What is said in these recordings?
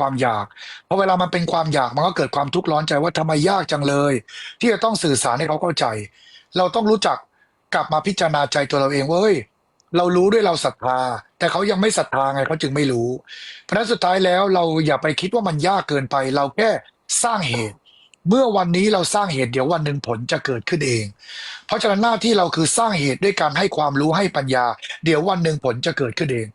ความอยาก เพราะเวลามันเป็นความอยากมันก็เกิดความทุกข์ร้อนใจว่าทำไมยากจังเลย ที่จะต้องสื่อสารให้เขาเข้าใจ เราต้องรู้จักกลับมาพิจารณาใจตัวเราเองว่าเฮ้ยเรารู้ด้วยเราศรัทธา แต่เขายังไม่ศรัทธาไงเขาจึงไม่รู้ เพราะฉะนั้นสุดท้ายแล้วเราอย่าไปคิดว่ามันยากเกินไป เราแค่สร้างเหตุ เมื่อวันนี้เราสร้างเหตุเดี๋ยววันหนึ่งผลจะเกิดขึ้นเอง เพราะฉะนั้นหน้าที่เราคือสร้างเหตุด้วยการให้ความรู้ให้ปัญญา เดี๋ยววันหนึ่งผลจะเกิดขึ้นเอง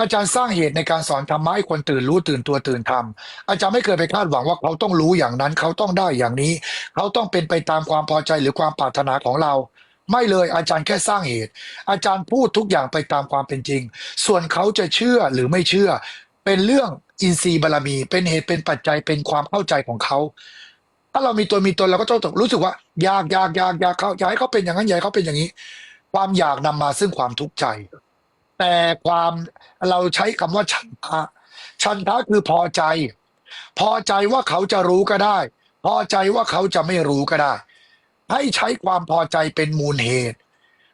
อาจารย์สร้างเหตุในการสอนธรรมะให้คนตื่นรู้ตื่นตัวตื่นธรรม อาจารย์ไม่เคยไปคาดหวังว่าเขาต้องรู้อย่างนั้น เขาต้องได้อย่างนี้ เขาต้องเป็นไปตามความพอใจหรือความปรารถนาของเรา ไม่เลยอาจารย์แค่สร้างเหตุ อาจารย์พูดทุกอย่างไปตามความเป็นจริง ส่วนเขาจะเชื่อหรือไม่เชื่อ เป็นเรื่องอินทรีย์บารมี เป็นเหตุเป็นปัจจัยเป็นความเข้าใจของเขาถ้าเรามีตัวมีตนเราก็ต้องรู้สึกว่าอยากอยากอยากอยากเขาอยากให้เขาเป็นอย่างนั้นอยากให้เขาเป็นอย่างนี้ ความอยากนำมาซึ่งความทุกข์ใจ แต่ความเราใช้คำว่าฉันทะฉันทะคือพอใจ พอใจว่าเขาจะรู้ก็ได้ พอใจว่าเขาจะไม่รู้ก็ได้ ให้ใช้ความพอใจเป็นมูลเหตุ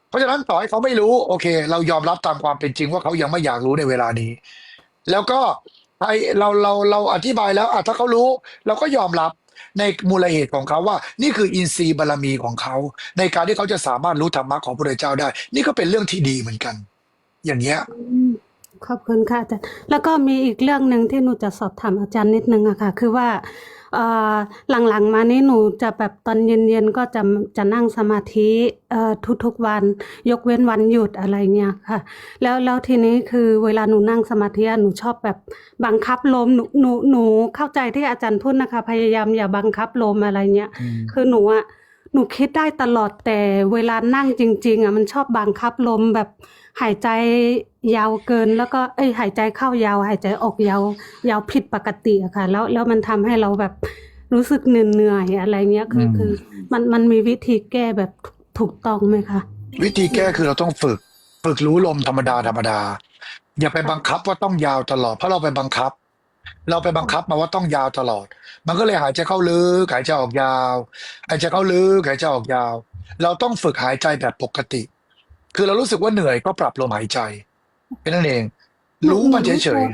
เพราะฉะนั้นต่อให้เขาไม่รู้โอเค เรายอมรับตามความเป็นจริงว่าเขายังไม่อยากรู้ในเวลานี้ แล้วก็ให้เราเราเราอธิบายแล้วอะถ้าเขารู้ เราก็ยอมรับในมูลเหตุของเขาว่า นี่คืออินทรีย์บารมีของเขา ในการที่เขาจะสามารถรู้ธรรมะของพระเจ้าได้ นี่ก็เป็นเรื่องที่ดีเหมือนกัน อย่างเงี้ยอืมขอบคุณค่ะอาจารย์แล้วก็มีอีกเรื่องหนึ่งที่หนูจะสอบถามอาจารย์นิดนึงอะค่ะ คือว่าเอ่อหลังๆ มานี้หนูจะแบบตอนเย็นๆก็จะจะนั่งสมาธิเอ่อทุกๆวัน ยกเว้นวันหยุดอะไรเงี้ยค่ะ แล้วแล้วทีนี้คือเวลาหนูนั่งสมาธิอะหนูชอบแบบบังคับลมหนูหนูหนูเข้าใจที่อาจารย์พูดนะคะ พยายามอย่าบังคับลมอะไรเงี้ยอืมคือหนูอะ หนูคิดได้ตลอดแต่เวลานั่งจริง ๆอะมันชอบบังคับลมแบบหายใจยาวเกิน แล้วก็เอ้ยหายใจเข้ายาว หายใจออกยาวยาวผิดปกติอะค่ะ แล้วแล้วมันทำให้เราแบบรู้สึกเหนื่อยอะไรเงี้ยคือคือ มันมันมีวิธีแก้แบบถูกต้องไหมคะวิธีแก้คือเราต้องฝึก ฝึกรู้ลมธรรมดาธรรมดา อย่าไปบังคับว่าต้องยาวตลอดเพราะเราไปบังคับ เราไปบังคับมาว่าต้องยาวตลอด มันก็เลยหายใจเข้าลึกหายใจออกยาวหายใจเข้าลึกหายใจออกยาว เราต้องฝึกหายใจแบบปกติ คือเรารู้สึกว่าเหนื่อยก็ปรับลมหายใจแค่นั้นเอง รู้มันเฉย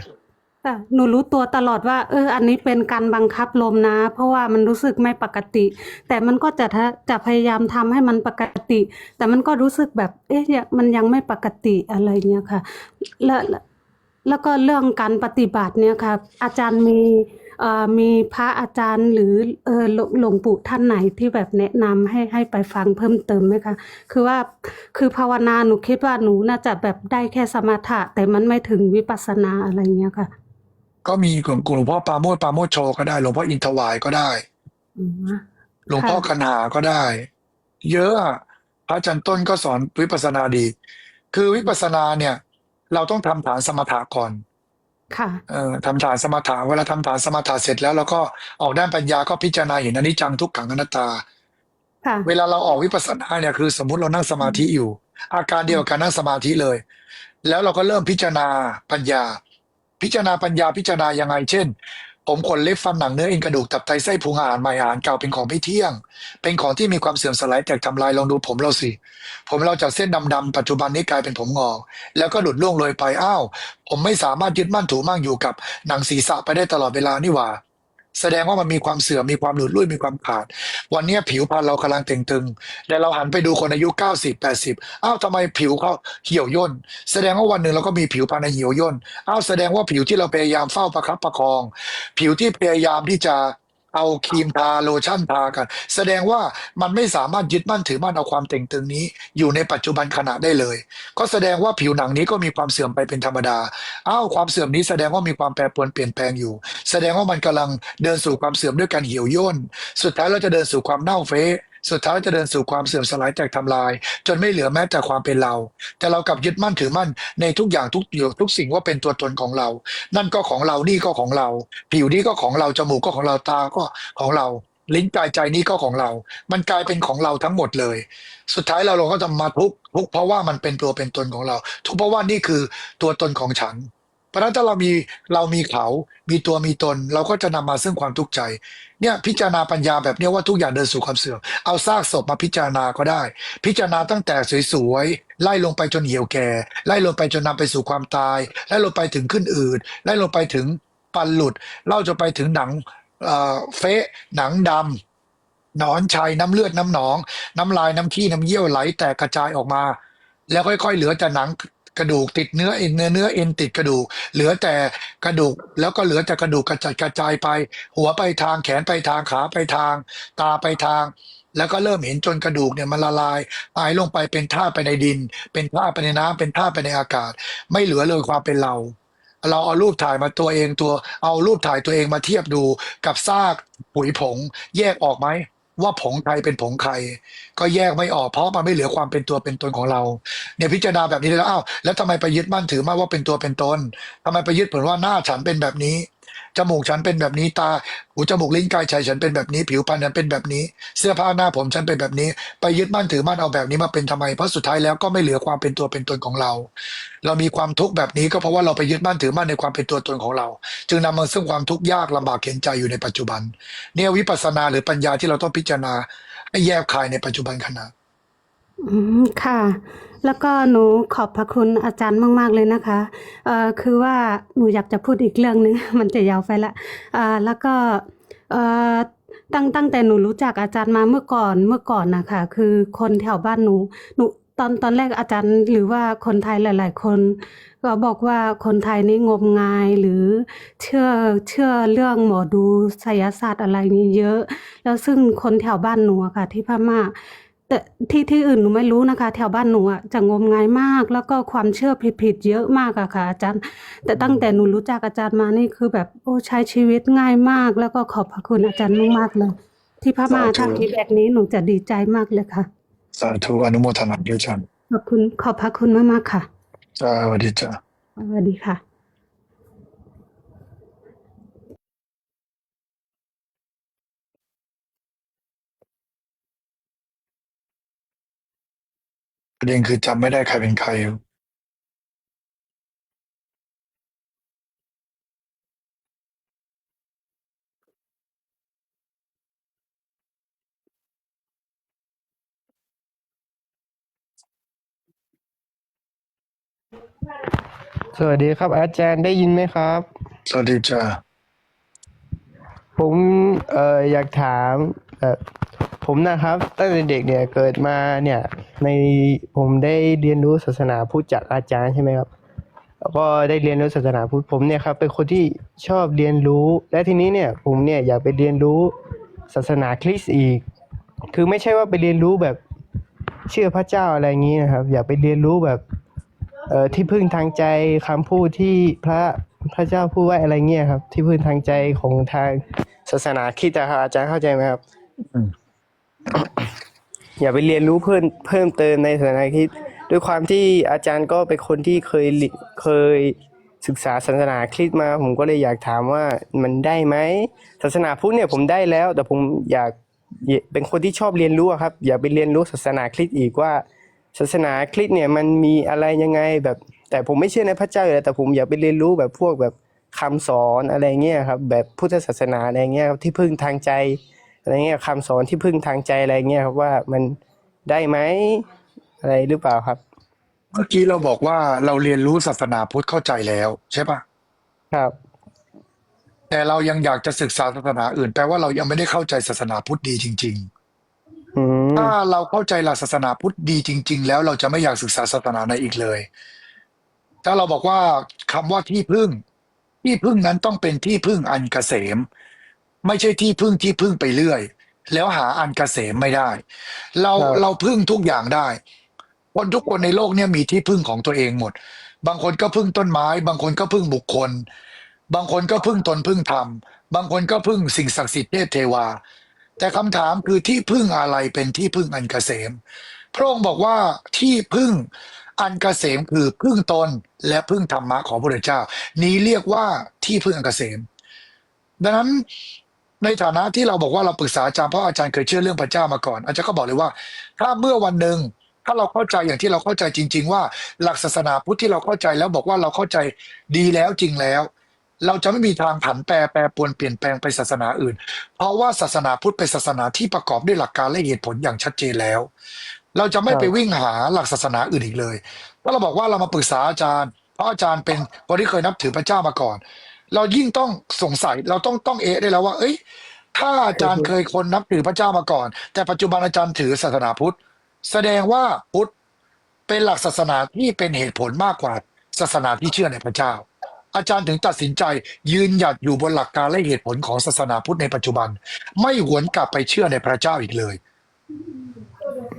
ค่ะหนูรู้ตัวตลอดว่า เออ อันนี้เป็นการบังคับลมนะ เพราะว่ามันรู้สึกไม่ปกติ แต่มันก็จะทจะพยายามทำให้มันปกติ แต่มันก็รู้สึกแบบ เอ๊ะมันยังไม่ปกติอะไรเงี้ยค่ะ แล้ว แล้วแล้วก็เรื่องการปฏิบัติเนี่ยค่ะอาจารย์มีเอ่อมีพระอาจารย์หรือเออหลวงหลวงปู่ท่านไหนที่แบบแนะนำให้ให้ไปฟังเพิ่มเติมไหมคะ คือว่าคือภาวนาหนูคิดว่าหนูน่าจะแบบได้แค่สมถะ แต่มันไม่ถึงวิปัสสนาอะไรเงี้ยค่ะๆก็มีหลวงหลวงพ่อปราโมทปราโมทโชก็ได้หลวงพ่ออินทวายก็ได้อืมหลวงพ่อค่ะกันหาก็ได้ เยอะอะพระอาจารย์ต้นก็สอนวิปัสสนาดี คือวิปัสสนาเนี่ย เราต้องทำฐานสมถะก่อนค่ะเอ่อทำฐานสมถะเวลาทำฐานสมถะเสร็จแล้วเราก็ออกด้านปัญญาก็พิจารณาเห็นอนิจจังทุกขังอนัตตาค่ะเวลาเราออกวิปัสสนาเนี่ยคือ สมมุติเรานั่งสมาธิอยู่ อาการเดียวกับการนั่งสมาธิเลย แล้วเราก็เริ่มพิจารณาปัญญา พิจารณาปัญญาพิจารณายังไง เช่น ผมขนเล็บฟันหนังเนื้อเอ็นกระดูกตับไตไส้พุงอาหารใหม่อาหารเก่าเป็นของไม่เที่ยง เป็นของที่มีความเสื่อมสลายแตกทำลายลองดูผมเราสิ ผมเราจากเส้นดำๆปัจจุบันนี้กลายเป็นผมงอกแล้วก็หลุดล่วงเลยไปอ้าว ผมไม่สามารถยึดมั่นถูมั่งอยู่กับหนังศีรษะไปได้ตลอดเวลานี่หว่า แสดงว่ามันมีความเสื่อมมีความหลุดลุ่ยมีความขาด วันนี้ผิวพรรณเรากำลังเต่งตึงแต่เราหันไปดูคนอายุ 90 80อ้าวทำไมผิวเขาเหี่ยวย่นแสดงว่าวันหนึ่งเราก็มีผิวพรรณเหี่ยวย่นอ้าวแสดงว่าผิวที่เราพยายามเฝ้าประคับประคอง ผิวที่พยายามที่จะ เอาครีมทาโลชั่นทากัน แสดงว่ามันไม่สามารถยึดมั่นถือมั่นเอาความเต่งตึงนี้ อยู่ในปัจจุบันขณะได้เลย ก็แสดงว่าผิวหนังนี้ก็มีความเสื่อมไปเป็นธรรมดาอ้าวความเสื่อมนี้แสดงว่ามีความแปรปรวนเปลี่ยนแปลงอยู่ แสดงว่ามันกำลังเดินสู่ความเสื่อมด้วยการเหี่ยวย่นสุดท้ายเราจะเดินสู่ความเน่าเฟะ สุดท้ายจะเดินสู่ความเสื่อมสลายแตกทำลาย จนไม่เหลือแม้แต่ความเป็นเรา แต่เรากลับยึดมั่นถือมั่นในทุกอย่างทุกอย่างทุกสิ่งว่าเป็นตัวตนของเรา นั่นก็ของเรานี่ก็ของเรา ผิวนี่ก็ของเราจมูกก็ของเราตาก็ของเรา ลิ้นกายใจนี่ก็ของเรา มันกลายเป็นของเราทั้งหมดเลย สุดท้ายเราเราก็จะมาทุกทุกเพราะว่ามันเป็นตัวเป็นตนของเรา ทุกเพราะว่านี่คือตัวตนของฉัน เพราะฉะนั้นถ้าเรามีเรามีเขา มีตัวมีตน เราก็จะนำมาซึ่งความทุกข์ใจ เนี่ยพิจารณาปัญญาแบบเนี้ยว่าทุกอย่างเดินสู่ความเสื่อม เอาซากศพมาพิจารณาก็ได้ พิจารณาตั้งแต่สวยๆ ไล่ลงไปจนเหี่ยวแก่ ไล่ลงไปจนนำไปสู่ความตาย ไล่ลงไปถึงขึ้นอืด ไล่ลงไปถึงปันหลุด เล่าจนไปถึงหนังเอ่อเฟะหนังดำหนอนชัยน้ำเลือดน้ำหนอง น้ำลายน้ำขี้น้ำเยี่ยวไหลแตกกระจายออกมา แล้วค่อยๆ เหลือแต่หนัง กระดูกติดเนื้อเอ็นเนื้อเนื้อเอ็นติดกระดูก เหลือแต่กระดูกแล้วก็เหลือแต่กระดูกกระจัดกระจายไป หัวไปทางแขนไปทางขาไปทาง ตาไปทาง แล้วก็เริ่มเห็นจนกระดูกเนี่ยมันละลายหายลงไปเป็นธาไปในดิน เป็นธาไปในน้ำเป็นธาไปในอากาศ ไม่เหลือเลยความเป็นเรา เราเอารูปถ่ายมาตัวเองตัว เอารูปถ่ายตัวเองมาเทียบดูกับซากปุ๋ยผง แยกออกไหม ว่าผงใครเป็นผงใคร ก็แยกไม่ออกเพราะมันไม่เหลือความเป็นตัวเป็นตนของเราเนี่ยพิจารณาแบบนี้แล้วอ้าวแล้วทำไมไปยึดมั่นถือมั่นว่าเป็นตัวเป็นตนทำไมไปยึดผลว่าหน้าฉันเป็นแบบนี้ จมูกฉันเป็นแบบนี้ตาหูจมูกลิ้นกายใจฉันเป็นแบบนี้ ผิวพรรณฉันเป็นแบบนี้ เสื้อผ้าหน้าผมฉันเป็นแบบนี้ ไปยึดมั่นถือมั่นเอาแบบนี้มาเป็นทำไม เพราะสุดท้ายแล้วก็ไม่เหลือความเป็นตัวเป็นตนของเรา เรามีความทุกข์แบบนี้ก็เพราะว่าเราไปยึดมั่นถือมั่นในความเป็นตัวตนของเรา จึงนำมาซึ่งความทุกข์ยากลำบากเข็นใจอยู่ในปัจจุบัน เนี่ยวิปัสสนาหรือปัญญาที่เราต้องพิจารณาให้แยกคายในปัจจุบันขณะ อืมค่ะ แล้วก็หนูขอบพระคุณอาจารย์มาก ๆ เลยนะคะเอ่อคือว่าหนูอยากจะพูดอีกเรื่องหนึง มันจะยาวไปละอ่าแล้วก็เอ่อตั้งตั้งแต่หนูรู้จักอาจารย์มาเมื่อก่อนเมื่อก่อนนะคะคือคนแถวบ้านหนูหนูตอนตอนแรกอาจารย์หรือว่าคนไทยหลาย ๆ คน ก็บอกว่าคนไทยนี่งมงายหรือเชื่อเชื่อเรื่องหมอดูไสยศาสตร์อะไรนี้เยอะ แล้วซึ่งคนแถวบ้านหนูอะค่ะที่พม่า แต่ที่ที่อื่นหนูไม่รู้นะคะ แถวบ้านหนูอะจะงมงายมาก แล้วก็ความเชื่อผิดๆเยอะมากอะค่ะอาจารย์ แต่ตั้งแต่หนูรู้จักอาจารย์มานี่คือแบบโอ้ใช้ชีวิตง่ายมาก แล้วก็ขอบพระคุณอาจารย์มากๆเลย ที่พม่าสาธุถ้ามีแบบนี้หนูจะดีใจมากเลยค่ะ สาธุอนุโมทนาด้วยจันขอบคุณขอบพระคุณมากๆค่ะจ้าสวัสดีจ้าสวัสดีค่ะ ประเด็นคือจำไม่ได้ใครเป็นใครสวัสดีครับ อาจารย์ได้ยินไหมครับ สวัสดีจ้าผมเอ่ออยากถามเอ่อ ผมนะครับตั้งแต่เด็กเนี่ยเกิดมาเนี่ยในผมได้เรียนรู้ศาสนาพุทธจากอาจารย์ใช่ไหมครับแล้วก็ได้เรียนรู้ศาสนาพุทธผมเนี่ยครับเป็นคนที่ชอบเรียนรู้ และทีนี้เนี่ยผมเนี่ยอยากไปเรียนรู้ศาสนาคริสต์อีก คือไม่ใช่ว่าไปเรียนรู้แบบเชื่อพระเจ้าอะไรอย่างนี้นะครับ อยากไปเรียนรู้แบบเอ่อที่พึ่งทางใจคำพูดที่พระพระเจ้าพูดไว้อะไรเงี้ยครับ ที่พึ่งทางใจของทางศาสนาคริสต์อะครับอาจารย์เข้าใจไหมครับ อย่าไปเรียนรู้เพิ่มเพิ่มเติมในศาสนาคริสต์ด้วยความที่อาจารย์ก็เป็นคนที่เคยเคยศึกษาศาสนาคริสต์มา ผมก็เลยอยากถามว่ามันได้ไหมศาสนาพุทธเนี่ยผมได้แล้ว แต่ผมอยากเป็นคนที่ชอบเรียนรู้ครับ อยากไปเรียนรู้ศาสนาคริสต์อีกว่า ศาสนาคริสต์เนี่ยมันมีอะไรยังไงแบบ แต่ผมไม่เชื่อในพระเจ้าอยู่แล้วแต่ผมอยากไปเรียนรู้แบบพวกแบบคำสอนอะไรเงี้ยครับ แบบพุทธศาสนาอะไรเงี้ยครับที่พึ่งทางใจ อะไรเงี้ยคำสอนที่พึ่งทางใจอะไรเงี้ยครับว่ามันได้ไหมอะไรหรือเปล่าครับ เมื่อกี้เราบอกว่าเราเรียนรู้ศาสนาพุทธเข้าใจแล้วใช่ปะครับ แต่เรายังอยากจะศึกษาศาสนาอื่นแปลว่าเรายังไม่ได้เข้าใจศาสนาพุทธดีจริงอืมๆถ้าเราเข้าใจหลักศาสนาพุทธดีจริง ๆ แล้วเราจะไม่อยากศึกษาศาสนาไหนอีกเลย ถ้าเราบอกว่าคำว่าที่พึ่ง ที่พึ่งนั้นต้องเป็นที่พึ่งอันเกษม ไม่ใช่ที่พึ่งที่พึ่งไปเรื่อย แล้วหาอันเกษมไม่ได้ เราเราพึ่งทุกอย่างได้คนทุกคนในโลกเนี่ยมีที่พึ่งของตัวเองหมด บางคนก็พึ่งต้นไม้ บางคนก็พึ่งบุคคล บางคนก็พึ่งตนพึ่งธรรม บางคนก็พึ่งสิ่งศักดิ์สิทธิ์เทพเทวา แต่คำถามคือที่พึ่งอะไรเป็นที่พึ่งอันเกษม พระองค์บอกว่าที่พึ่งอันเกษมคือพึ่งตนและพึ่งธรรมะของพระพุทธเจ้า นี้เรียกว่าที่พึ่งอันเกษม ดังนั้น ในฐานะที่เราบอกว่าเราปรึกษาอาจารย์เพราะอาจารย์เคยเชื่อเรื่องพระเจ้ามาก่อน อาจารย์ก็บอกเลยว่า ถ้าเมื่อวันหนึ่งถ้าเราเข้าใจอย่างที่เราเข้าใจจริง ๆ ว่าหลักศาสนาพุทธที่เราเข้าใจแล้วบอกว่าเราเข้าใจดีแล้วจริงแล้ว เราจะไม่มีทางผันแปรแปรปวนเปลี่ยนแปลงไปศาสนาอื่น เพราะว่าศาสนาพุทธเป็นศาสนาที่ประกอบด้วยหลักการและเหตุผลอย่างชัดเจนแล้ว เราจะไม่ไปวิ่งหาหลักศาสนาอื่นอีกเลยถ้าเราบอกว่าเรามาปรึกษาอาจารย์ เพราะอาจารย์เป็นคนที่เคยนับถือพระเจ้ามาก่อน เรายิ่งต้องสงสัยเราต้องต้องเอะได้แล้วว่า เอ้ย ถ้าอาจารย์เคยคนนับถือพระเจ้ามาก่อน แต่ปัจจุบันอาจารย์ถือศาสนาพุทธ แสดงว่าพุทธเป็นหลักศาสนาที่เป็นเหตุผลมากกว่าศาสนาที่เชื่อในพระเจ้า อาจารย์ถึงตัดสินใจยืนหยัดอยู่บนหลักการและเหตุผลของศาสนาพุทธในปัจจุบัน ไม่หวนกลับไปเชื่อในพระเจ้าอีกเลย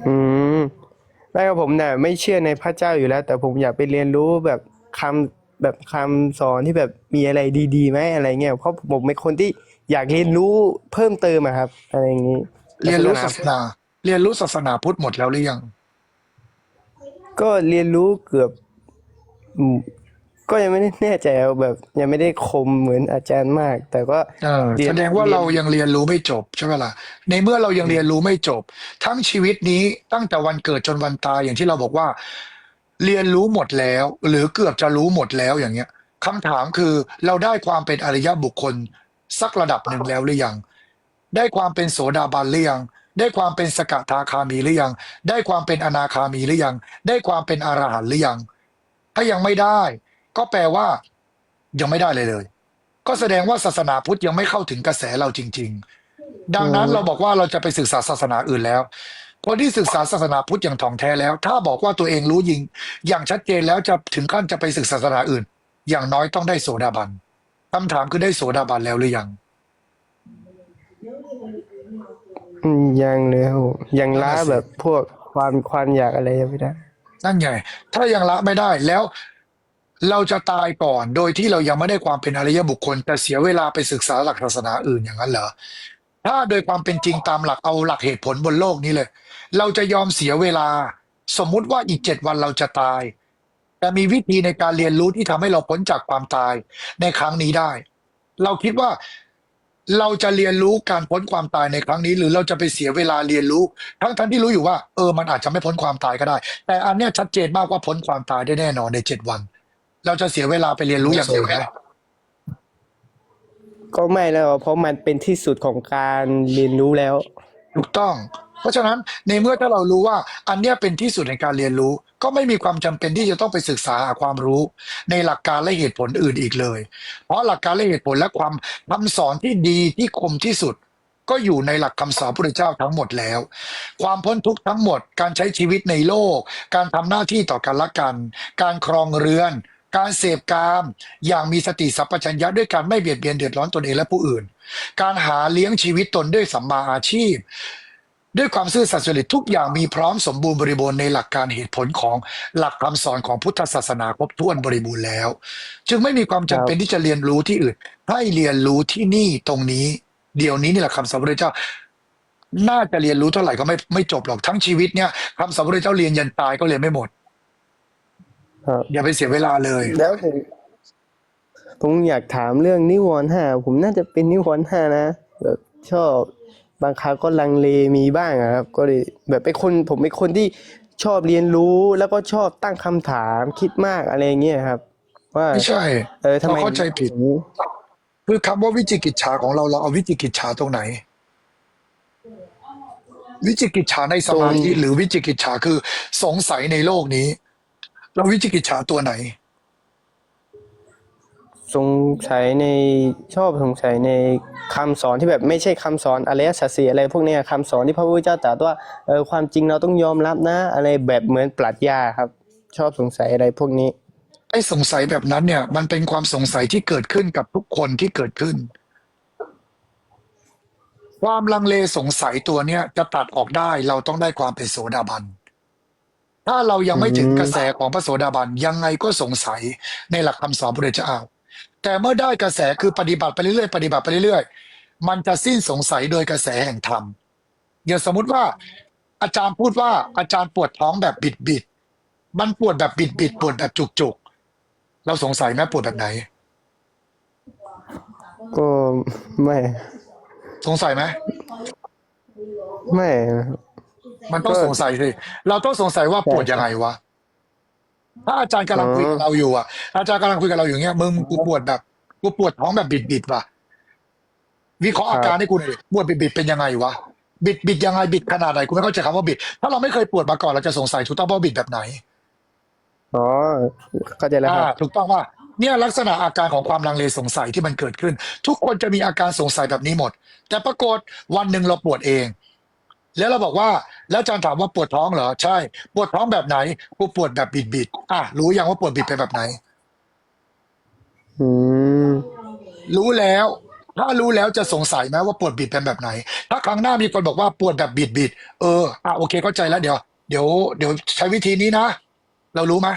อืมไม่ครับผมเนี่ยไม่เชื่อในพระเจ้าอยู่แล้ว แต่ผมอยากไปเรียนรู้แบบคำ แบบคำสอนที่แบบมีอะไรดีๆไหมอะไรเงี้ยเพราะผมเป็นคนที่อยากเรียนรู้เพิ่มเติมอะครับ อะไรอย่างนี้ เรียนรู้ศาสนา เรียนรู้ศาสนาพุทธหมดแล้วหรือยัง ก็เรียนรู้เกือบอืมก็ยังไม่ได้แน่ใจว่าแบบยังไม่ได้คมเหมือนอาจารย์มาก แต่ก็เออเรียนแสดงว่าเรียนเรายังเรียนรู้ไม่จบใช่ไหมล่ะในเมื่อเรายังเรียนรู้ไม่จบ ทั้งชีวิตนี้ตั้งแต่วันเกิดจนวันตายอย่างที่เราบอกว่า เรียนรู้หมดแล้ว หรือเกือบจะรู้หมดแล้วอย่างเงี้ยคำถามคือเราได้ความเป็นอริยบุคคล สักระดับหนึ่งแล้วหรือยัง ได้ความเป็นโสดาบันหรือยัง ได้ความเป็นสกทาคามีหรือยัง ได้ความเป็นอนาคามีหรือยัง ได้ความเป็นอรหันต์หรือยัง ถ้ายังไม่ได้ ก็แปลว่า ยังไม่ได้เลยเลย ก็แสดงว่าศาสนาพุทธยังไม่เข้าถึงกระแสเราจริง ๆ ดังนั้นเราบอกว่าเราจะไปศึกษาศาสนาอื่นแล้ว คนที่ศึกษาศาสนาพุทธอย่างถ่องแท้แล้ว ถ้าบอกว่าตัวเองรู้ยิง อย่างชัดเจนแล้วจะถึงขั้นจะไปศึกษาศาสนาอื่น อย่างน้อยต้องได้โสดาบันคำถามคือได้โสดาบันแล้วหรือยังอืมยังเลยครับผมยังละแบบพวกความความอยากอะไรยังไม่ได้ นั่นไง ถ้ายังละไม่ได้แล้วเราจะตายก่อนโดยที่เรายังไม่ได้ความเป็นอริยบุคคล แต่เสียเวลาไปศึกษาหลักศาสนาอื่นอย่างนั้นเหรอถ้าโดยความเป็นจริงตามหลักเอาหลักเหตุผลบนโลกนี้เลย เราจะยอมเสียเวลา สมมุติว่าอีกเจ็ดวันเราจะตาย แต่มีวิธีในการเรียนรู้ที่ทำให้เราพ้นจากความตายในครั้งนี้ได้ เราคิดว่าเราจะเรียนรู้การพ้นความตายในครั้งนี้ หรือเราจะไปเสียเวลาเรียนรู้ ทั้งทั้งที่รู้อยู่ว่า เออมันอาจจะไม่พ้นความตายก็ได้ แต่อันเนี้ยชัดเจนมากว่าพ้นความตายได้แน่นอนในเจ็ดวัน เราจะเสียเวลาไปเรียนรู้อย่างเดียวไหมก็ไม่แล้ว เพราะมันเป็นที่สุดของการเรียนรู้แล้ว ถูกต้อง เพราะฉะนั้นในเมื่อถ้าเรารู้ว่าอันเนี้ยเป็นที่สุดในการเรียนรู้ ก็ไม่มีความจำเป็นที่จะต้องไปศึกษาหาความรู้ ในหลักการและเหตุผลอื่นอีกเลย เพราะหลักการและเหตุผลและความคำสอนที่ดีที่คมที่สุด ก็อยู่ในหลักคำสอนพระพุทธเจ้าทั้งหมดแล้ว ความพ้นทุกข์ทั้งหมด การใช้ชีวิตในโลก การทำหน้าที่ต่อกันและกัน การครองเรือน การเสพกาม อย่างมีสติสัพพัญญะด้วยการไม่เบียดเบียนเดือดร้อนตนเองและผู้อื่น การหาเลี้ยงชีวิตตนด้วยสัมมาอาชีพ ด้วยความซื่อสัตย์สุจริตทุกอย่างมีพร้อมสมบูรณ์บริบูรณ์ในหลักการเหตุผลของหลักคำสอนของพุทธศาสนาครบถ้วนบริบูรณ์แล้ว จึงไม่มีความจำเป็นที่จะเรียนรู้ที่อื่น ให้เรียนรู้ที่นี่ตรงนี้ เดี๋ยวนี้นี่แหละคำสอนพระพุทธเจ้า น่าจะเรียนรู้เท่าไหร่ก็ไม่ไม่จบหรอกทั้งชีวิตเนี่ยคำสอนพระพุทธเจ้าเรียนยันตายก็เรียนไม่หมดครับอย่าไปเสียเวลาเลยแล้วผมผมอยากถามเรื่องนิวรณ์ห้าผมน่าจะเป็นนิวรณ์ห้านะแบบชอบ บางครั้งก็ลังเลมีบ้างอะครับ ก็เลยแบบเป็นคนผมเป็นคนที่ชอบเรียนรู้แล้วก็ชอบตั้งคำถามคิดมากอะไรเงี้ยครับ ว่าไม่ใช่ เออทำไมเราเข้าใจผิดถึงคือคำว่าวิจิกิจฉาของเราเราเอาวิจิกิจฉาตรงไหน วิจิกิจฉาในสมาธิหรือวิจิกิจฉาคือสงสัยในโลกนี้ เราวิจิกิจฉาตัวไหน สงสัยในชอบสงสัยใน คำสอนที่แบบไม่ใช่คำสอนอริยสัจสี่อะไรพวกเนี้ยคำสอนที่พระพุทธเจ้าตรัสว่าเออความจริงเราต้องยอมรับนะ อะไรแบบเหมือนปรัชญาครับ ชอบสงสัยอะไรพวกนี้ไอ้สงสัยแบบนั้นเนี่ย มันเป็นความสงสัยที่เกิดขึ้นกับทุกคนที่เกิดขึ้น ความลังเลสงสัยตัวเนี้ยจะตัดออกได้เราต้องได้ความเป็นโสดาบันถ้าเรายังไม่ถึงอืมกระแสของพระโสดาบันยังไงก็สงสัยในหลักคำสอนพระพุทธเจ้า แต่เมื่อได้กระแสคือปฏิบัติไปเรื่อยๆปฏิบัติไปเรื่อยๆ มันจะสิ้นสงสัยโดยกระแสแห่งธรรมอย่างสมมุติว่า อาจารย์พูดว่าอาจารย์ปวดท้องแบบบิดบิดๆมันปวดแบบบิดบิดๆปวดแบบจุกจุกๆเราสงสัยไหมปวดแบบไหน ก็ไม่ สงสัยไหมไม่นะครับมันต้องก็สงสัยสิเราต้องสงสัยว่าปวดยังไงวะ ถ้าอาจารย์กำลังคุยกับเราอยู่อะ อาจารย์กำลังคุยกับเราอยู่เงี้ยมึงกูปวดแบบกูปวดท้องแบบบิดบิดๆว่ะวิเคราะห์อาการให้กูหน่อยดิปวดบิดบิดๆเป็นยังไงวะบิดบิดยังไงบิดขนาดไหนกูไม่เข้าใจคำว่าบิด ถ้าเราไม่เคยปวดมาก่อนเราจะสงสัยถูกต้องว่าบิดแบบไหนอ๋อเข้าใจแล้วคอ่ารับถูกต้องว่าเนี่ยลักษณะอาการของความลังเลสงสัยที่มันเกิดขึ้น ทุกคนจะมีอาการสงสัยแบบนี้หมด แต่ปรากฏวันหนึ่งเราปวดเอง แล้วเราบอกว่า แล้วอาจารย์ถามว่าปวดท้องเหรอ ใช่ ปวดท้องแบบไหนกูปวดแบบบิดบิดๆอะรู้ยังว่าปวดบิดเป็นแบบไหน อืม รู้แล้ว ถ้ารู้แล้วจะสงสัยไหมว่าปวดบิดเป็นแบบไหน ถ้าครั้งหน้ามีคนบอกว่าปวดแบบบิดบิดเอออะโอเคเข้าใจแล้วเดี๋ยวเดี๋ยวเดี๋ยวใช้วิธีนี้นะ เรารู้ไหม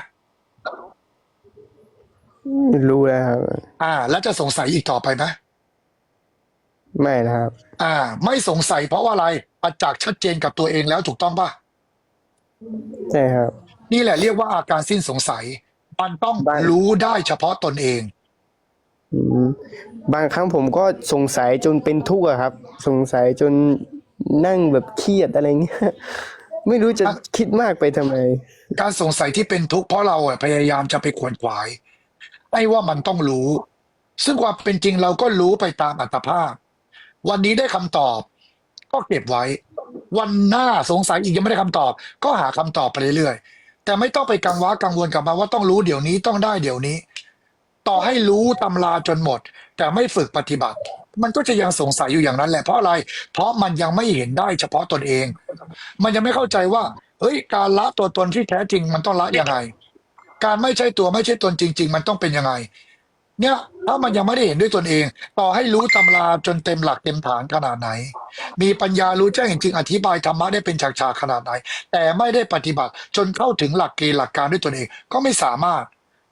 รู้แล้วครับ อ่า แล้วจะสงสัยอีกต่อไปไหม ไม่นะครับ อ่า ไม่สงสัยเพราะว่าอะไรประจักษ์ชัดเจนกับตัวเองแล้วถูกต้องปะใช่ครับ นี่แหละเรียกว่าอาการสิ้นสงสัย มันต้องได้รู้ได้เฉพาะตนเอง อืมบางครั้งผมก็สงสัยจนเป็นทุกข์อะครับ สงสัยจนนั่งแบบเครียดอะไรเงี้ย ไม่รู้จะอะคิดมากไปทำไม การสงสัยที่เป็นทุกข์เพราะเราอะพยายามจะไปขวนขวายไอ้ว่ามันต้องรู้ ซึ่งความเป็นจริงเราก็รู้ไปตามอัตภาพ วันนี้ได้คำตอบ ก็เก็บไว้ วันหน้าสงสัยอีกยังไม่ได้คำตอบ ก็หาคำตอบไปเรื่อยๆแต่ไม่ต้องไปกังวลกังวลกับมาว่าต้องรู้เดี๋ยวนี้ต้องได้เดี๋ยวนี้ ต่อให้รู้ตำราจนหมด แต่ไม่ฝึกปฏิบัติ มันก็จะยังสงสัยอยู่อย่างนั้นแหละเพราะอะไร เพราะมันยังไม่เห็นได้เฉพาะตนเอง มันยังไม่เข้าใจว่า เฮ้ย การละตัวตนที่แท้จริงมันต้องละยังไง การไม่ใช่ตัวไม่ใช่ตนจริง ๆ มันต้องเป็นยังไง เนี่ยถ้ามันยังไม่ได้เห็นด้วยตนเอง ต่อให้รู้ตำราจนเต็มหลักเต็มฐานขนาดไหน มีปัญญารู้แจ้งจริงอธิบายธรรมะได้เป็นฉากๆขนาดไหน แต่ไม่ได้ปฏิบัติจนเข้าถึงหลักเกณฑ์หลักการด้วยตนเอง ก็ไม่สามารถ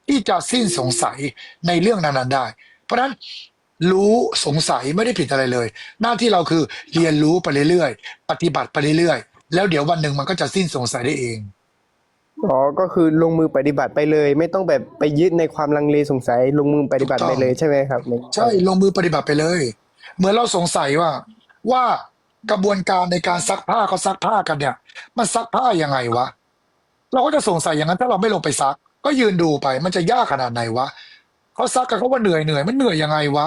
ที่จะสิ้นสงสัยในเรื่องนั้นๆได้ เพราะฉะนั้นรู้สงสัยไม่ได้ผิดอะไรเลย หน้าที่เราคือเรียนรู้ไปเรื่อยๆ ปฏิบัติไปเรื่อยๆ แล้วเดี๋ยววันหนึ่งมันก็จะสิ้นสงสัยได้เอง อ๋อ ก็คือลงมือปฏิบัติไปเลย ไม่ต้องแบบไปยึดในความลังเลสงสัยลงมือปฏิบัติไปเลยใช่ไหมครับใช่ลงมือปฏิบัติไปเลย เหมือนเราสงสัยว่า ว่ากระบวนการในการซักผ้าเขาซักผ้ากันเนี่ย มันซักผ้ายังไงวะ เราก็จะสงสัยอย่างนั้นถ้าเราไม่ลงไปซัก ก็ยืนดูไป มันจะยากขนาดไหนวะเขาซักกันเขาว่าเหนื่อยเหนื่อยมันเหนื่อยยังไงวะ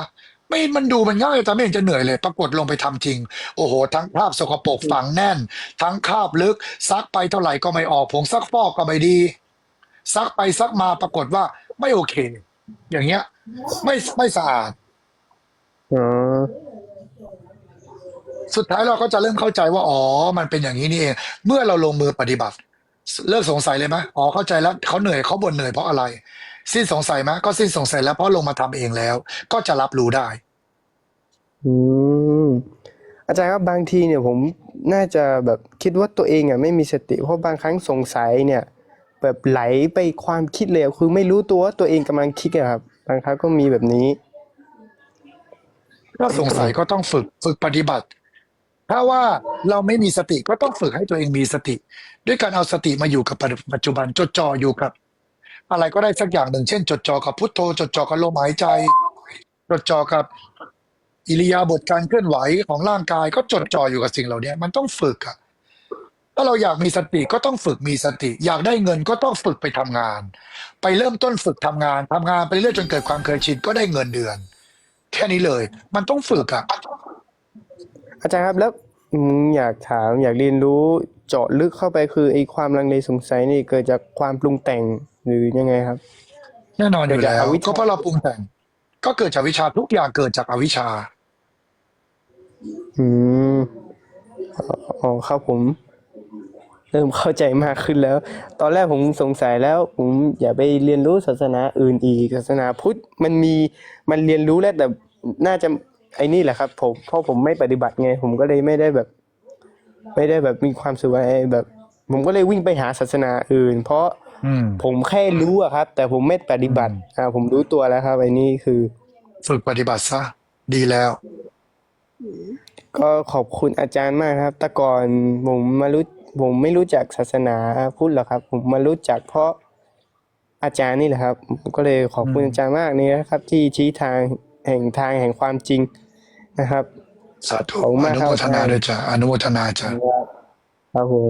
ไม่มันดูมันง่ายแต่ไม่เห็นจะเหนื่อยเลย ปรากฏลงไปทำจริง โอ้โห ทั้งคราบสกปรกฝังแน่น ทั้งคราบลึก ซักไปเท่าไหร่ก็ไม่ออกผงซักฟอกก็ไม่ดี ซักไปซักมาปรากฏว่าไม่โอเค อย่างเงี้ย ไม่ไม่สะอาดอ๋อสุดท้ายเราก็จะเริ่มเข้าใจว่าอ๋อ มันเป็นอย่างนี้นี่เอง เมื่อเราลงมือปฏิบัติ เลิกสงสัยเลยไหมอ๋อเข้าใจแล้วเขาเหนื่อยเขาบ่นเหนื่อยเพราะอะไร สิ้นสงสัยไหมก็สิ้นสงสัยแล้วเพราะลงมาทำเองแล้ว ก็จะรับรู้ได้ อืมอาจารย์ครับบางทีเนี่ยผมน่าจะแบบคิดว่าตัวเองอะไม่มีสติเพราะบางครั้งสงสัยเนี่ย แบบไหลไปความคิดเลยอะคือไม่รู้ตัวว่าตัวเองกำลังคิดอะครับบางครั้งก็มีแบบนี้ถ้าสงสัยก็ต้องฝึกฝึกปฏิบัติ ถ้าว่าเราไม่มีสติก็ต้องฝึกให้ตัวเองมีสติ ด้วยการเอาสติมาอยู่กับปัจจุบันจดจ่ออยู่กับ อะไรก็ได้สักอย่างหนึ่ง เช่น จดจ่อกับพุทโธ จดจ่อกับลมหายใจ จดจ่อกับอิริยาบถการเคลื่อนไหวของร่างกาย ก็จดจ่ออยู่กับสิ่งเหล่านี้มันต้องฝึกอะถ้าเราอยากมีสติก็ต้องฝึกมีสติ อยากได้เงินก็ต้องฝึกไปทำงาน ไปเริ่มต้นฝึกทำงานทำงานไปเรื่อยจนเกิดความเคยชินก็ได้เงินเดือน แค่นี้เลย มันต้องฝึกอะอาจารย์ครับแล้วอยากถามอยากเรียนรู้เจาะลึกเข้าไปคือไอ้ความลังเลสงสัยนี่เกิดจากความปรุงแต่ง หรือยังไงครับ แน่นอนอยู่เกิดแล้จากวอวิชชาก็เพราะเราปรุงแต่ง ก็เกิดจากวิชาทุกอย่างเกิดจากอวิชชาอืมอ๋ออ๋อครับผม เริ่มเข้าใจมากขึ้นแล้ว ตอนแรกผมสงสัยแล้ว ผมอย่าไปเรียนรู้ศาสนาอื่นอีกศาสนาพุทธมันมีมันเรียนรู้แล้วแต่น่าจะไอ้นี่แหละครับ ผมเพราะผมไม่ปฏิบัติไง ผมก็เลยไม่ได้แบบ ไม่ได้แบบมีความสุขอะไรแบบ ผมก็เลยวิ่งไปหาศาสนาอื่น เพราะอืม ผมแค่รู้อะครับ แต่ผมไม่ปฏิบัติอ่าผมรู้ตัวแล้วครับไอ้นี่คือ ฝึกปฏิบัติซะดีแล้ว ก็ขอบคุณอาจารย์มากครับ แต่ก่อนผมมารู้ผมไม่รู้จักศาสนาพุทธหรอกครับ ผมมารู้จักเพราะอาจารย์นี่แหละครับผมก็เลยขอบคุณอืมอาจารย์มากนี่นะครับ ที่ชี้ทางแห่งทางแห่งความจริงนะครับสาธุขอบคุณอมากนุครับโมทนาด้วยจ้ะอนุโมทนาจ้ะครับผม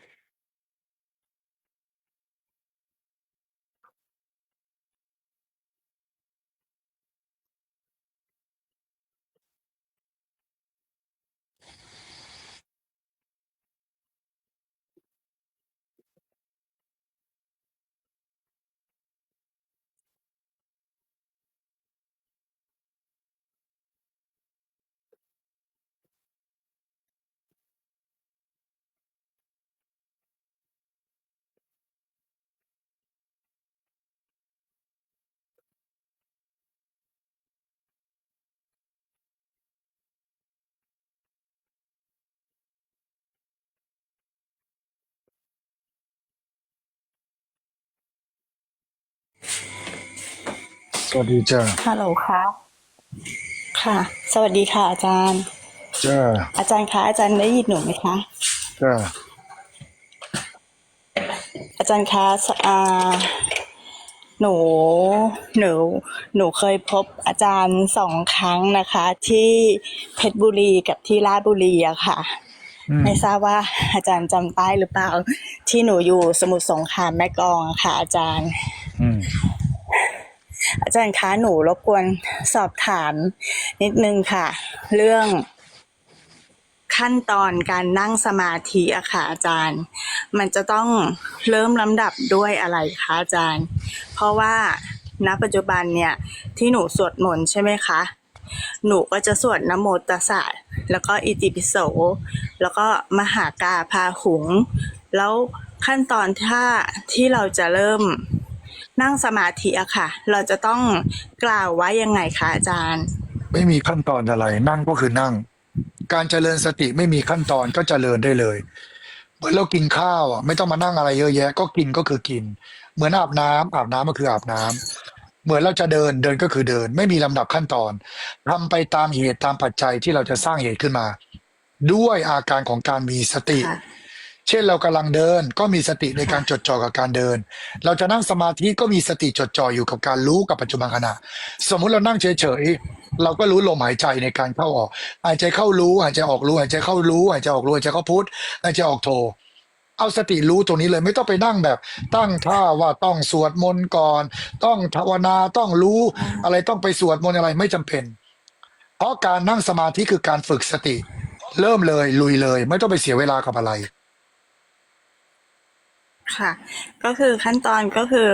สวัสดีจ้าฮัลโหลค่ะ ค่ะ สวัสดีค่ะอาจารย์ จ้าอาจารย์คะอาจารย์ได้ยินหนูไหมคะ จ้าอาจารย์คะสอ่าหนู หนู หนูเคยพบอาจารย์สองครั้งนะคะ ที่เพชรบุรีกับที่ราชบุรีอะค่ะอืมไม่ทราบว่าอาจารย์จำได้หรือเปล่า ที่หนูอยู่สมุทรสงครามแม่กลองอะค่ะ อาจารย์ อาจารย์คะหนูรบกวนสอบถามนิดนึงค่ะ เรื่องขั้นตอนการนั่งสมาธิอะค่ะอาจารย์ มันจะต้องเริ่มลำดับด้วยอะไรคะอาจารย์ เพราะว่าณปัจจุบันเนี่ยที่หนูสวดมนต์ใช่ไหมคะหนูก็จะสวดนโมตัสสะแล้วก็อิติปิโส แล้วก็มหากาพาหุง แล้วขั้นตอนถ้าที่เราจะเริ่ม นั่งสมาธิอะค่ะ เราจะต้องกล่าวไว้ยังไงคะอาจารย์ ไม่มีขั้นตอนอะไร นั่งก็คือนั่ง การเจริญสติไม่มีขั้นตอนก็เจริญได้เลยเหมือนเรากินข้าวอะไม่ต้องมานั่งอะไรเยอะแยะ ก็กินก็คือกิน เหมือนอาบน้ำอาบน้ำก็คืออาบน้ำเหมือนเราจะเดินเดินก็คือเดิน ไม่มีลำดับขั้นตอนทำไปตามเหตุตามปัจจัยที่เราจะสร้างเหตุขึ้นมา ด้วยอาการของการมีสติค่ะ เช่นเรากำลังเดินก็มีสติในการจดจ่อกับการเดิน เราจะนั่งสมาธิก็มีสติจดจ่ออยู่กับการรู้กับปัจจุบันขณะ สมมุติเรานั่งเฉยๆเราก็รู้ลมหายใจในการเข้าออกหายใจเข้ารู้หายใจออกรู้หายใจเข้ารู้หายใจออกรู้หายใจเข้าพุทหายใจออกโทเอาสติรู้ตรงนี้เลยไม่ต้องไปนั่งแบบ ตั้งท่าว่าต้องสวดมนต์ก่อน ต้องภาวนาต้องรู้อะไรต้องไปสวดมนต์อะไรไม่จำเป็น เพราะการนั่งสมาธิคือการฝึกสติ เริ่มเลยลุยเลย ไม่ต้องไปเสียเวลากับอะไร ค่ะ ก็คือขั้นตอนก็คือ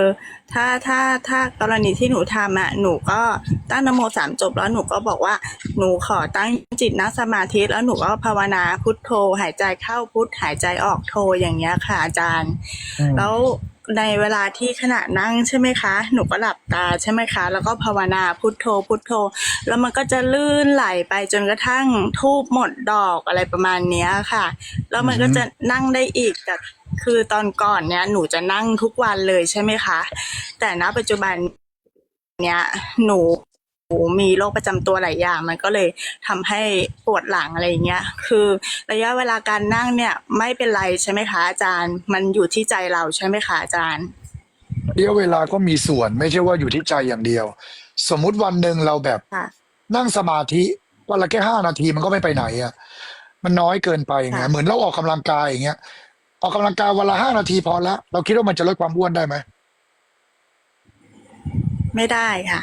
ถ้าถ้าถ้ากรณีที่หนูทำอะหนูก็ตั้งนโมสามจบแล้วหนูก็บอกว่า หนูขอตั้งจิตนั่งสมาธิแล้วหนูก็ภาวนาพุทโธ หายใจเข้าพุทหายใจออกโธอย่างเงี้ยค่ะอาจารย์อืมแล้วในเวลาที่ขณะนั่งใช่ไหมคะ หนูก็หลับตาใช่ไหมคะ แล้วก็ภาวนาพุทโธ พุทโธ แล้วมันก็จะลื่นไหลไปจนกระทั่งทูบหมดดอกอะไรประมาณเนี้ยค่ะ แล้วมันก็จะนั่งได้อีกแต่ คือตอนก่อนเนี้ยหนูจะนั่งทุกวันเลยใช่ไหมคะ แต่ณปัจจุบันเนี้ยหนูหนูมีโรคประจำตัวหลายอย่างมันก็เลยทำให้ปวดหลังอะไรอย่างเงี้ย คือระยะเวลาการนั่งเนี่ยไม่เป็นไรใช่ไหมคะอาจารย์ มันอยู่ที่ใจเราใช่ไหมคะอาจารย์ระยะเวลาก็มีส่วนไม่ใช่ว่าอยู่ที่ใจอย่างเดียว สมมุติวันหนึ่งเราแบบค่ะนั่งสมาธิวันละแค่ห้านาทีมันก็ไม่ไปไหนอะมันน้อยเกินไปไงค่ะเหมือนเราออกกำลังกายอย่างเงี้ย ออกกำลังกายวันละห้านาทีพอละเราคิดว่ามันจะลดความอ้วนได้ไหมไม่ได้ค่ะ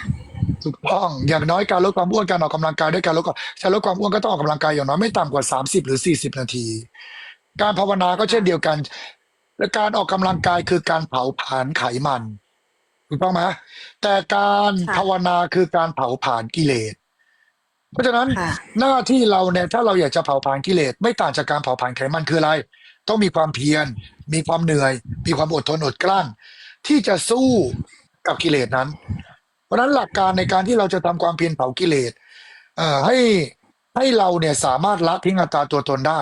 ถูกต้องอย่างน้อยการลดความอ้วนการออกกำลังกายด้วยการลดความจะลดความอ้วนก็ต้องออกกำลังกายอย่างน้อยไม่ต่ำกว่าสามสิบหรือสี่สิบนาที การภาวนาก็เช่นเดียวกัน และการออกกำลังกายคือการเผาผลาญไขมันถูกต้องไหมแต่การค่ะ ภาวนาคือการเผาผลาญกิเลส เพราะฉะนั้นค่ะ หน้าที่เราเนี่ยถ้าเราอยากจะเผาผลาญกิเลสไม่ต่างจากการเผาผลาญไขมันคืออะไร ต้องมีความเพียร มีความเหนื่อย มีความอดทนอดกลั้นที่จะสู้กับกิเลสนั้น เพราะนั้นหลักการในการที่เราจะทำความเพียรเผากิเลสเอ่อให้ให้เราเนี่ยสามารถละทิ้งอัตราตัวตนได้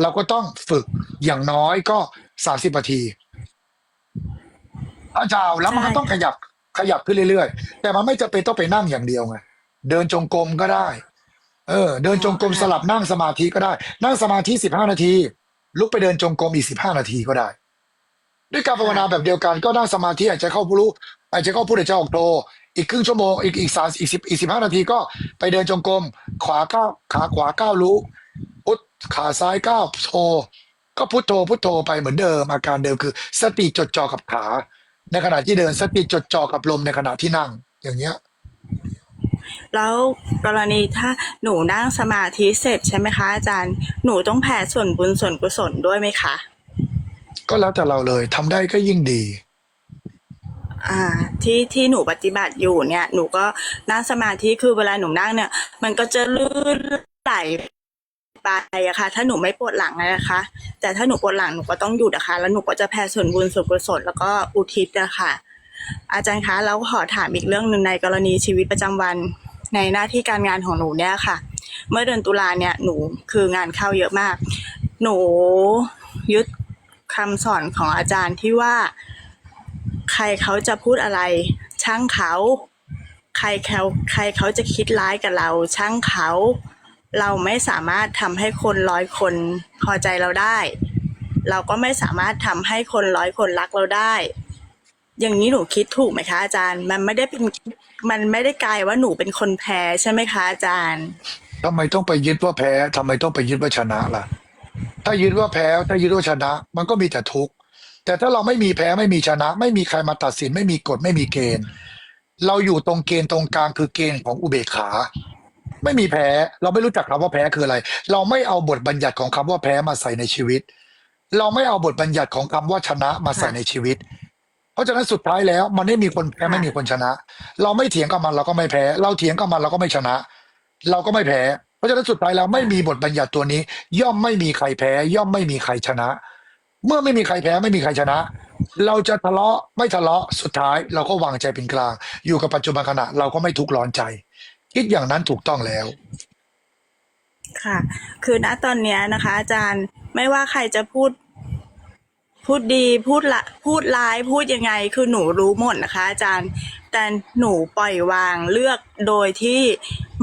เราก็ต้องฝึกอย่างน้อยก็สามสิบนาทีอาจารย์แล้วมันก็ต้องขยับขยับขึ้นเรื่อยๆ แต่มันไม่จำเป็นต้องไปนั่งอย่างเดียวไงเดินจงกรมก็ได้ เออ เดินจงกรมสลับนั่งสมาธิก็ได้ นั่งสมาธิสิบห้านาที ลุกไปเดินจงกรมอีกสิบห้านาทีก็ได้ ด้วยการภาวนาแบบเดียวกันก็นั่งสมาธิหายใจเข้าผู้รู้หายใจเข้าพูดหายใจออกโทอีกครึ่งชั่วโมงอีกอีกสามอีกสิบอีกสิบห้านาทีก็ไปเดินจงกรมขวาก้าวขาขวาก้าวรู้พุทขาซ้ายก้าวโทก็พุทโธพุทโธไปเหมือนเดิมอาการเดิมคือ สติจดจ่อกับขา ในขณะที่เดินสติจดจ่อกับลมในขณะที่นั่งอย่างเงี้ย แล้วกรณีถ้าหนูนั่งสมาธิเสร็จใช่ไหมคะอาจารย์ หนูต้องแผ่ส่วนบุญส่วนกุศลด้วยไหมคะ ก็แล้วแต่เราเลยทำได้ก็ยิ่งดี อ่า ที่ที่หนูปฏิบัติอยู่เนี่ย หนูก็นั่งสมาธิคือเวลาหนูนั่งเนี่ย มันก็จะลื่นไหลไปอะค่ะ ถ้าหนูไม่ปวดหลังอะนะคะ แต่ถ้าหนูปวดหลังหนูก็ต้องหยุดอะค่ะแล้วหนูก็จะแผ่ส่วนบุญส่วนกุศลแล้วก็อุทิศอะค่ะอาจารย์คะแล้วขอถามอีกเรื่องหนึ่งในกรณีชีวิตประจำวัน ในหน้าที่การงานของหนูเนี่ยค่ะ เมื่อเดือนตุลาเนี่ยหนูคืองานเข้าเยอะมาก หนูยึดคำสอนของอาจารย์ที่ว่า ใครเขาจะพูดอะไร ช่างเขา ใครเขาใครเขาจะคิดร้ายกับเรา ช่างเขา เราไม่สามารถทำให้คนร้อยคนพอใจเราได้ เราก็ไม่สามารถทำให้คนร้อยคนรักเราได้ อย่างนี้หนูคิดถูกไหมคะอาจารย์ มันไม่ได้เป็น มันไม่ได้กลายว่าหนูเป็นคนแพ้ใช่ไหมคะอาจารย์ ทำไมต้องไปยึดว่าแพ้ทำไมต้องไปยึดว่าชนะล่ะ ถ้ายึดว่าแพ้ถ้ายึดว่าชนะ มันก็มีแต่ทุกข์แต่ถ้าเราไม่มีแพ้ไม่มีชนะ ไม่มีใครมาตัดสิน ไม่มีกฎไม่มีเกณฑ์ เราอยู่ตรงเกณฑ์ตรงกลางคือเกณฑ์ของอุเบกขา ไม่มีแพ้เราไม่รู้จักคำว่าแพ้คืออะไร เราไม่เอาบทบัญญัติของคำว่าแพ้มาใส่ในชีวิต เราไม่เอาบทบัญญัติของคำว่าชนะมาใส่ในชีวิต เพราะฉะนั้นสุดท้ายแล้วมันไม่มีคนแพ้ค่ะไม่มีคนชนะ เราไม่เถียงกับมันเราก็ไม่แพ้ เราเถียงกับมันเราก็ไม่ชนะ เราก็ไม่แพ้ เพราะฉะนั้นสุดท้ายแล้วไม่มีบทบัญญัติตัวนี้ ย่อมไม่มีใครแพ้ ย่อมไม่มีใครชนะ เมื่อไม่มีใครแพ้ไม่มีใครชนะ เราจะทะเลาะไม่ทะเลาะสุดท้าย เราก็วางใจเป็นกลาง อยู่กับปัจจุบันขณะเราก็ไม่ทุกข์ร้อนใจคิดอย่างนั้นถูกต้องแล้ว ค่ะ คือณตอนเนี้ยนะคะ อาจารย์ไม่ว่าใครจะพูด พูดดีพูดละพูดร้ายพูดยังไงคือหนูรู้หมดนะคะ อาจารย์ แต่หนูปล่อยวางเลือกโดยที่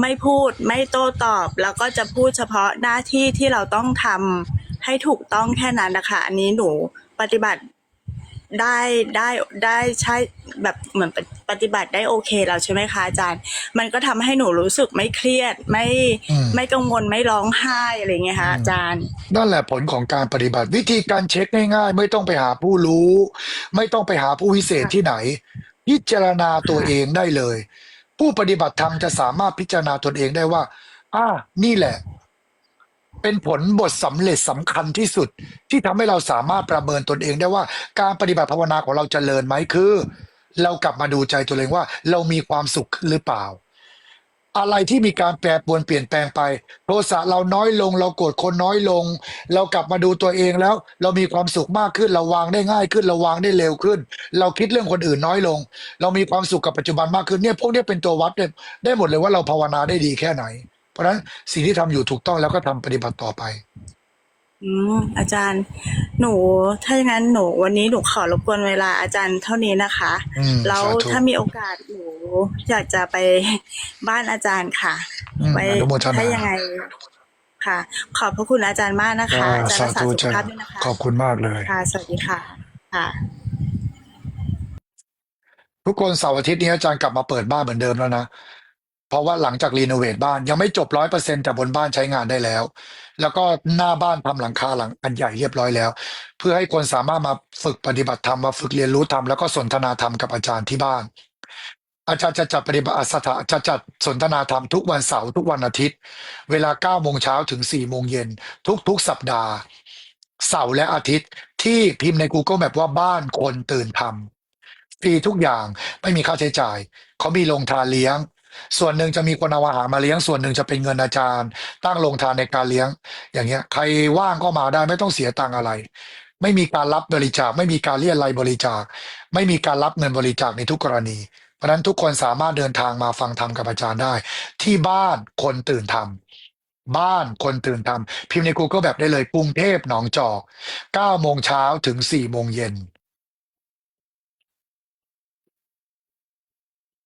ไม่พูดไม่โต้ตอบ แล้วก็จะพูดเฉพาะหน้าที่ที่เราต้องทำให้ถูกต้องแค่นั้นนะคะ อันนี้หนูปฏิบัติ ได้ได้ได้ใช่แบบเหมือนปฏิบัติได้โอเคแล้วใช่ไหมคะอาจารย์ มันก็ทำให้หนูรู้สึกไม่เครียดไม่อืมไม่กังวลไม่ร้องไห้อะไรอย่างเงี้ยค่ะอาจารย์ นั่นแหละผลของการปฏิบัติ วิธีการเช็คง่ายๆ ไม่ต้องไปหาผู้รู้ ไม่ต้องไปหาผู้วิเศษที่ไหน พิจารณาตัวเองได้เลย ผู้ปฏิบัติธรรมจะสามารถพิจารณาตนเองได้ว่าอ่านี่แหละ เป็นผลบทสำเร็จสำคัญที่สุด ที่ทำให้เราสามารถประเมินตนเองได้ว่าการปฏิบัติภาวนาของเราจเจริญไหมคือ เรากลับมาดูใจตัวเองว่า เรามีความสุขหรือเปล่า อะไรที่มีการแปรปรวนเปลี่ยนแปลงไปโทสะเราน้อยลง เราโกรธคนน้อยลง เรากลับมาดูตัวเองแล้ว เรามีความสุขมากขึ้น เราวางได้ง่ายขึ้น เราวางได้เร็วขึ้น เราคิดเรื่องคนอื่นน้อยลง เรามีความสุขกับปัจจุบันมากขึ้นเนี่ยพวกนี้เป็นตัววัดได้หมดเลยว่าเราภาวนาได้ดีแค่ไหน เพราะฉะนั้นสิ่งที่ทำอยู่ถูกต้องแล้วก็ทำปฏิบัติต่อไป อืมอาจารย์ หนู ถ้าอย่างนั้นหนู วันนี้หนูขอรบกวนเวลาอาจารย์เท่านี้นะคะอืมแล้วสาธุถ้ามีโอกาสหนูอยากจะไปบ้านอาจารย์ค่ะอืมไว้อนุโมทนาถ้ายังไงค่ะ ขอบพระคุณอาจารย์มากนะคะอ่าอาจารย์สารักษาธุสุขจ้ะภาพด้วยนะคะขอบคุณมากเลยค่ะ สวัสดีค่ะ ค่ะทุกคนเสาร์อาทิตย์นี้อาจารย์กลับมาเปิดบ้านเหมือนเดิมแล้วนะเพ ราะว่าหลังจากรีโนเวทบ้านยังไม่จบร้อยเปอร์เซ็นแต่บนบ้านใช้งานได้แล้ว แล้วก็หน้าบ้านทำหลังคาหลังอันใหญ่เรียบร้อยแล้ว เพื่อให้คนสามารถมาฝึกปฏิบัติธรรมมาฝึกเรียนรู้ธรรมแล้วก็สนทนาธรรมกับอาจารย์ที่บ้าน อาจารย์จะจัดปฏิบัติสถาจะจัดสนทนาธรรมทุกวันเสาร์ทุกวันอาทิตย์ เวลา9โมงเช้าถึง4โมงเย็นทุกๆสัปดาห์ เสาร์และอาทิตย์ที่พิมพ์ใน Google แบบว่าบ้านคนตื่นธรรมฟรีทุกอย่างไม่มีค่าใช้จ่าย เขามีโรงทานเลี้ยง ส่วนหนึ่งจะมีคนเอาอาหารมาเลี้ยง ส่วนหนึ่งจะเป็นเงินอาจารย์ ตั้งโรงทานในการเลี้ยง อย่างเงี้ย ใครว่างก็มาได้ไม่ต้องเสียตังค์อะไร ไม่มีการรับบริจาค ไม่มีการเรียรายบริจาค ไม่มีการรับเงินบริจาคในทุกกรณี เพราะฉะนั้นทุกคนสามารถเดินทางมาฟังธรรมกับอาจารย์ได้ ที่บ้านคนตื่นธรรมบ้านคนตื่นธรรมพิมพ์ใน Google แบบได้เลยกรุงเทพหนองจอก9โมงเช้าถึง4โมงเย็น